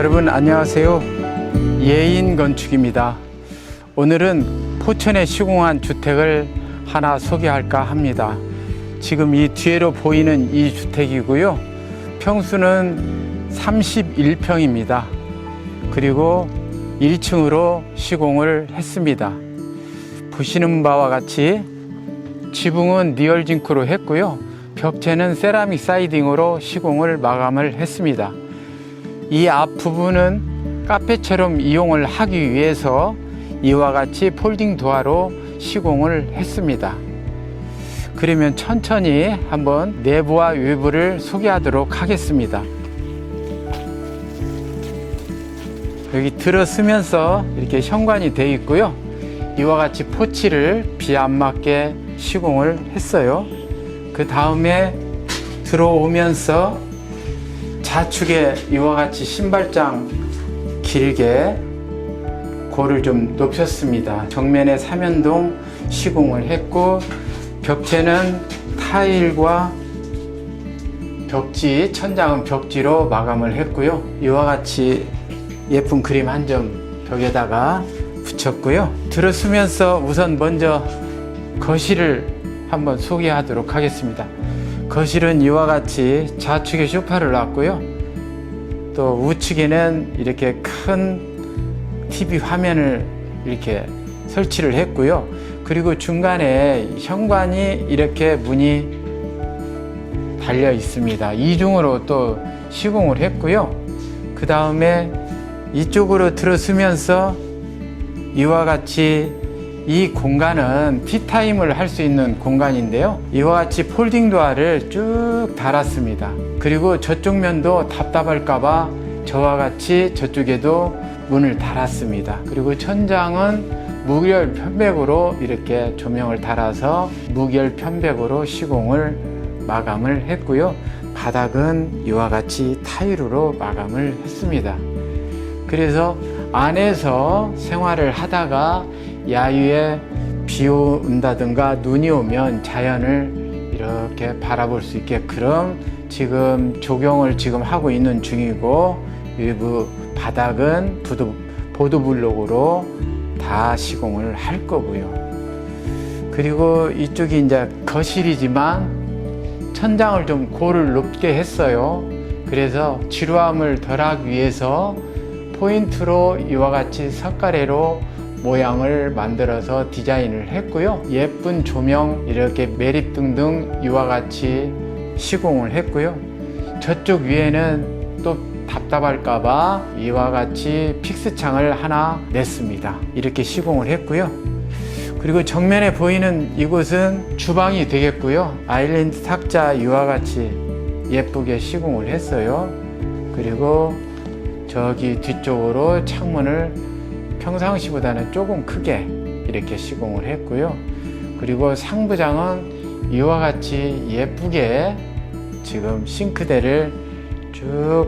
여러분 안녕하세요. 예인 건축입니다. 오늘은 포천에 시공한 주택을 하나 소개할까 합니다. 지금 이 뒤로 보이는 이 주택이고요. 평수는 31평입니다. 그리고 1층으로 시공을 했습니다. 보시는 바와 같이 지붕은 리얼 징크로 했고요. 벽체는 세라믹 사이딩으로 시공을 마감을 했습니다. 이 앞부분은 카페처럼 이용을 하기 위해서 이와 같이 폴딩 도어로 시공을 했습니다. 그러면 천천히 한번 내부와 외부를 소개하도록 하겠습니다. 여기 들어서면서 이렇게 현관이 되어 있고요. 이와 같이 포치를 비 안 맞게 시공을 했어요. 그 다음에 들어오면서 좌측에 이와 같이 신발장 길게 고를 좀 높였습니다. 정면에 삼연동 시공을 했고 벽체는 타일과 벽지, 천장은 벽지로 마감을 했고요. 이와 같이 예쁜 그림 한 점 벽에다가 붙였고요. 들어서면서 우선 먼저 거실을 한번 소개하도록 하겠습니다. 거실은 이와 같이 좌측에 소파를 놨고요. 또 우측에는 이렇게 큰 TV 화면을 이렇게 설치를 했고요. 그리고 중간에 현관이 이렇게 문이 달려 있습니다. 이중으로 또 시공을 했고요. 그 다음에 이쪽으로 들어서면서 이와 같이 이 공간은 티타임을 할 수 있는 공간인데요. 이와 같이 폴딩 도어를 쭉 달았습니다. 그리고 저쪽 면도 답답할까봐 저와 같이 저쪽에도 문을 달았습니다. 그리고 천장은 무결 편백으로 이렇게 조명을 달아서 무결 편백으로 시공을 마감을 했고요. 바닥은 이와 같이 타일로 마감을 했습니다. 그래서 안에서 생활을 하다가 야유에 비 온다든가 눈이 오면 자연을 이렇게 바라볼 수 있게끔 지금 조경을 지금 하고 있는 중이고 일부 바닥은 부도, 보도블록으로 다 시공을 할 거고요. 그리고 이쪽이 이제 거실이지만 천장을 좀 고를 높게 했어요. 그래서 지루함을 덜하기 위해서 포인트로 이와 같이 석가래로 모양을 만들어서 디자인을 했고요. 예쁜 조명, 이렇게 매립 등 등 이와 같이 시공을 했고요. 저쪽 위에는 또 답답할까봐 이와 같이 픽스창을 하나 냈습니다. 이렇게 시공을 했고요. 그리고 정면에 보이는 이곳은 주방이 되겠고요. 아일랜드 탁자 이와 같이 예쁘게 시공을 했어요. 그리고 저기 뒤쪽으로 창문을 평상시보다는 조금 크게 이렇게 시공을 했고요. 그리고 상부장은 이와 같이 예쁘게 지금 싱크대를 쭉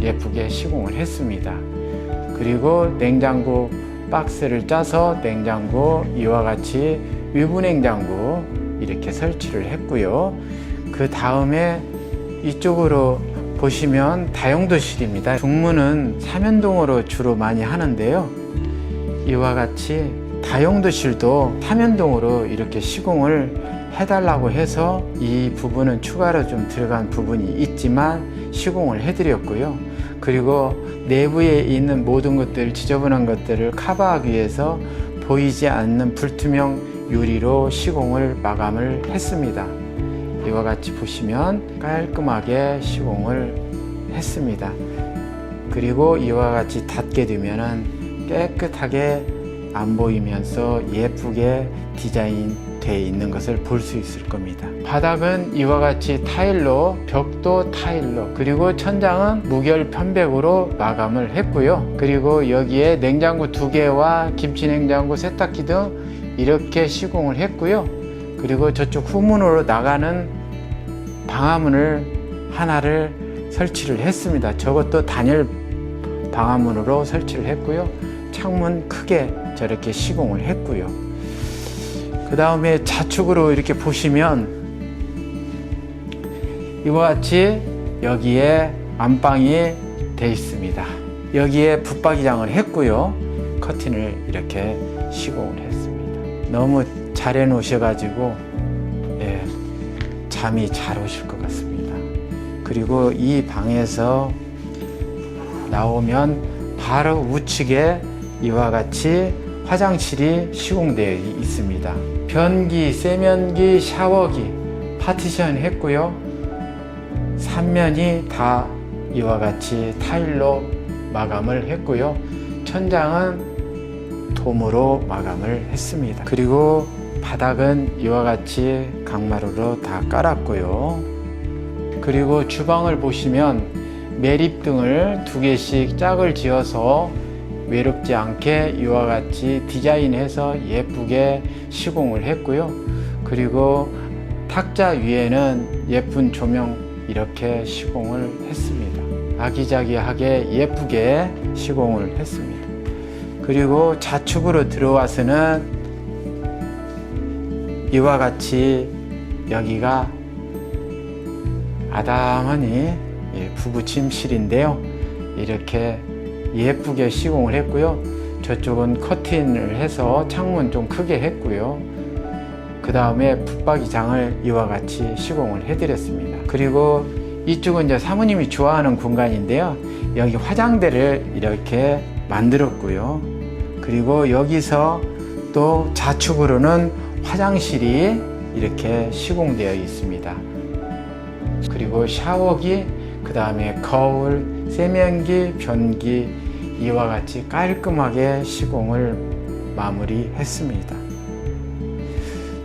예쁘게 시공을 했습니다. 그리고 냉장고 박스를 짜서 냉장고 이와 같이 위부 냉장고 이렇게 설치를 했고요. 그 다음에 이쪽으로 보시면 다용도실입니다. 중문은 삼연동으로 주로 많이 하는데요. 이와 같이 다용도실도 삼연동으로 이렇게 시공을 해달라고 해서 이 부분은 추가로 좀 들어간 부분이 있지만 시공을 해드렸고요. 그리고 내부에 있는 모든 것들, 지저분한 것들을 커버하기 위해서 보이지 않는 불투명 유리로 시공을 마감을 했습니다. 이와 같이 보시면 깔끔하게 시공을 했습니다. 그리고 이와 같이 닫게 되면은 깨끗하게 안 보이면서 예쁘게 디자인 돼 있는 것을 볼 수 있을 겁니다. 바닥은 이와 같이 타일로, 벽도 타일로, 그리고 천장은 무결 편백으로 마감을 했고요. 그리고 여기에 냉장고 두 개와 김치 냉장고, 세탁기 등 이렇게 시공을 했고요. 그리고 저쪽 후문으로 나가는 방화문을 하나를 설치를 했습니다. 저것도 단열 방화문으로 설치를 했고요. 창문 크게 저렇게 시공을 했고요. 그 다음에 좌측으로 이렇게 보시면 이와 같이 여기에 안방이 돼 있습니다. 여기에 붙박이장을 했고요. 커튼을 이렇게 시공을 했습니다. 너무 잘 해 놓으셔가지고 예, 잠이 잘 오실 것 같습니다. 그리고 이 방에서 나오면 바로 우측에 이와 같이 화장실이 시공되어 있습니다. 변기, 세면기, 샤워기 파티션 했고요. 삼면이 다 이와 같이 타일로 마감을 했고요. 천장은 돔으로 마감을 했습니다. 그리고 바닥은 이와 같이 강마루로 다 깔았고요. 그리고 주방을 보시면 매립 등을 두 개씩 짝을 지어서 외롭지 않게 이와 같이 디자인해서 예쁘게 시공을 했고요. 그리고 탁자 위에는 예쁜 조명 이렇게 시공을 했습니다. 아기자기하게 예쁘게 시공을 했습니다. 그리고 좌측으로 들어와서는 이와 같이 여기가 아담하니 예, 부부 침실인데요. 이렇게 예쁘게 시공을 했고요. 저쪽은 커튼을 해서 창문 좀 크게 했고요. 그 다음에 붙박이장을 이와 같이 시공을 해드렸습니다. 그리고 이쪽은 이제 사모님이 좋아하는 공간인데요. 여기 화장대를 이렇게 만들었고요. 그리고 여기서 또 좌측으로는 화장실이 이렇게 시공되어 있습니다. 그리고 샤워기, 그 다음에 거울, 세면기, 변기 이와 같이 깔끔하게 시공을 마무리했습니다.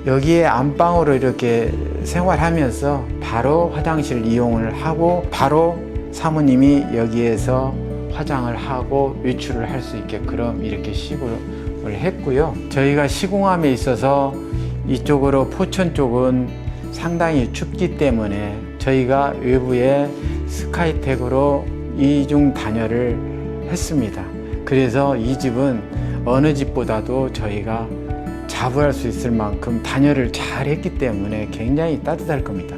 여기에 안방으로 이렇게 생활하면서 바로 화장실 이용을 하고 바로 사모님이 여기에서 화장을 하고 외출을 할 수 있게 그럼 이렇게 시공을 했고요. 저희가 시공함에 있어서 이쪽으로 포천 쪽은 상당히 춥기 때문에 저희가 외부에 스카이텍으로 이중 단열을 했습니다. 그래서 이 집은 어느 집보다도 저희가 자부할 수 있을 만큼 단열을 잘 했기 때문에 굉장히 따뜻할 겁니다.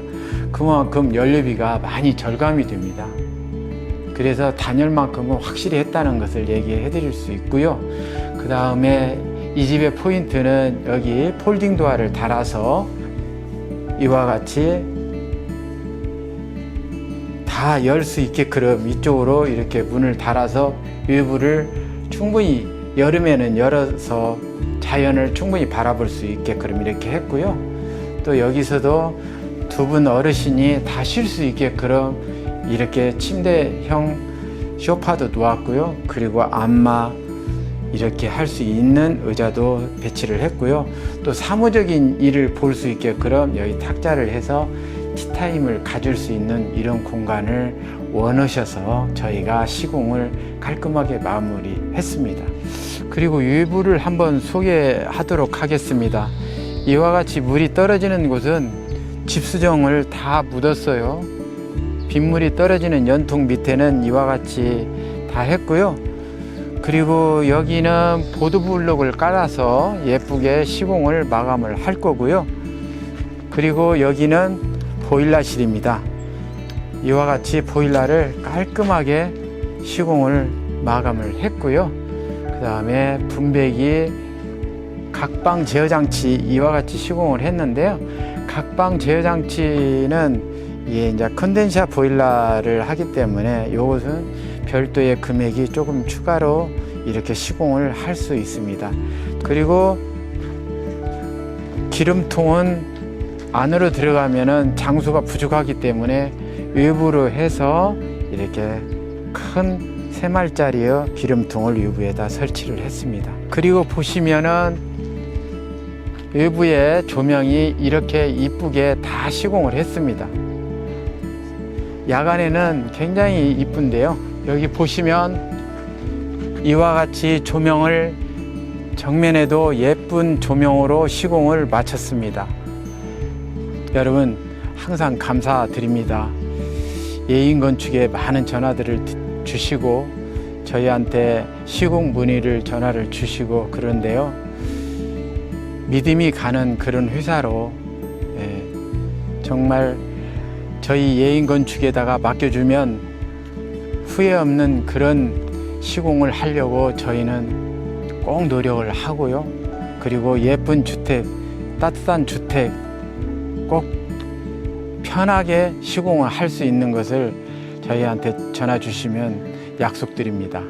그만큼 연료비가 많이 절감이 됩니다. 그래서 단열만큼은 확실히 했다는 것을 얘기해 드릴 수 있고요. 그 다음에 이 집의 포인트는 여기 폴딩 도어를 달아서 이와 같이 다 열 수 있게끔 이쪽으로 이렇게 문을 달아서 외부를 충분히 여름에는 열어서 자연을 충분히 바라볼 수 있게끔 이렇게 했고요. 또 여기서도 두 분 어르신이 다 쉴 수 있게끔 이렇게 침대형 소파도 놓았고요. 그리고 안마 이렇게 할 수 있는 의자도 배치를 했고요. 또 사무적인 일을 볼 수 있게끔 여기 탁자를 해서 티타임을 가질 수 있는 이런 공간을 원하셔서 저희가 시공을 깔끔하게 마무리했습니다. 그리고 외부를 한번 소개하도록 하겠습니다. 이와 같이 물이 떨어지는 곳은 집수정을 다 묻었어요. 빗물이 떨어지는 연통 밑에는 이와 같이 다 했고요. 그리고 여기는 보드블록을 깔아서 예쁘게 시공을 마감을 할 거고요. 그리고 여기는 보일러실입니다. 이와 같이 보일러를 깔끔하게 시공을 마감을 했고요. 그 다음에 분배기 각방 제어 장치 이와 같이 시공을 했는데요. 각방 제어 장치는 이게 이제 컨덴사 보일러를 하기 때문에 이것은 별도의 금액이 조금 추가로 이렇게 시공을 할 수 있습니다. 그리고 기름통은 안으로 들어가면은 장수가 부족하기 때문에 외부로 해서 이렇게 큰 세 말짜리의 기름통을 외부에다 설치를 했습니다. 그리고 보시면은 외부에 조명이 이렇게 이쁘게 다 시공을 했습니다. 야간에는 굉장히 이쁜데요. 여기 보시면 이와 같이 조명을 정면에도 예쁜 조명으로 시공을 마쳤습니다. 여러분 항상 감사드립니다. 예인 건축에 많은 전화들을 주시고 저희한테 시공 문의를 전화를 주시고 그런데요. 믿음이 가는 그런 회사로 예, 정말 저희 예인 건축에다가 맡겨주면 후회 없는 그런 시공을 하려고 저희는 꼭 노력을 하고요. 그리고 예쁜 주택, 따뜻한 주택 꼭 편하게 시공을 할 수 있는 것을 저희한테 전화 주시면 약속드립니다.